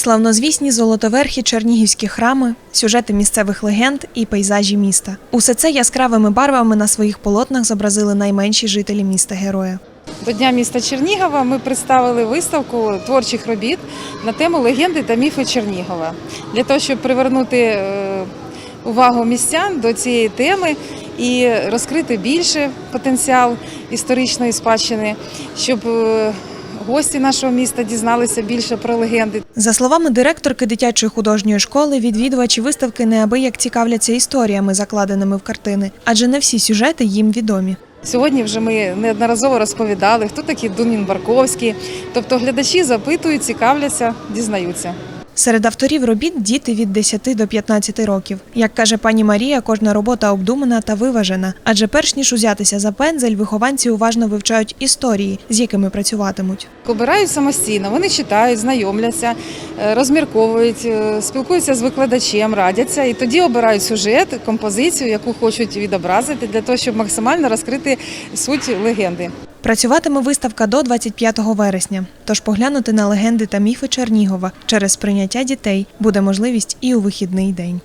Славнозвісні золотоверхі чернігівські храми, сюжети місцевих легенд і пейзажі міста. Усе це яскравими барвами на своїх полотнах зобразили найменші жителі міста героя. До Дня міста Чернігова ми представили виставку творчих робіт на тему легенди та міфи Чернігова для того, щоб привернути е, увагу містян до цієї теми і розкрити більше потенціал історичної спадщини, щоб е, гості нашого міста дізналися більше про легенди. За словами директорки дитячої художньої школи, відвідувачі виставки неабияк цікавляться історіями, закладеними в картини, адже не всі сюжети їм відомі. Сьогодні вже ми неодноразово розповідали, хто такий Дунін Барковський. Тобто глядачі запитують, цікавляться, дізнаються. Серед авторів робіт діти від 10 до 15 років. Як каже пані Марія, кожна робота обдумана та виважена. Адже перш ніж узятися за пензель, вихованці уважно вивчають історії, з якими працюватимуть. Обирають самостійно, вони читають, знайомляться, е, розмірковують, е, спілкуються з викладачем, радяться і тоді обирають сюжет, композицію, яку хочуть відобразити, для того, щоб максимально розкрити суть легенди. Працюватиме виставка до 25 вересня. Тож поглянути на легенди та міфи Чернігова через прийняття дітей буде можливість і у вихідний день.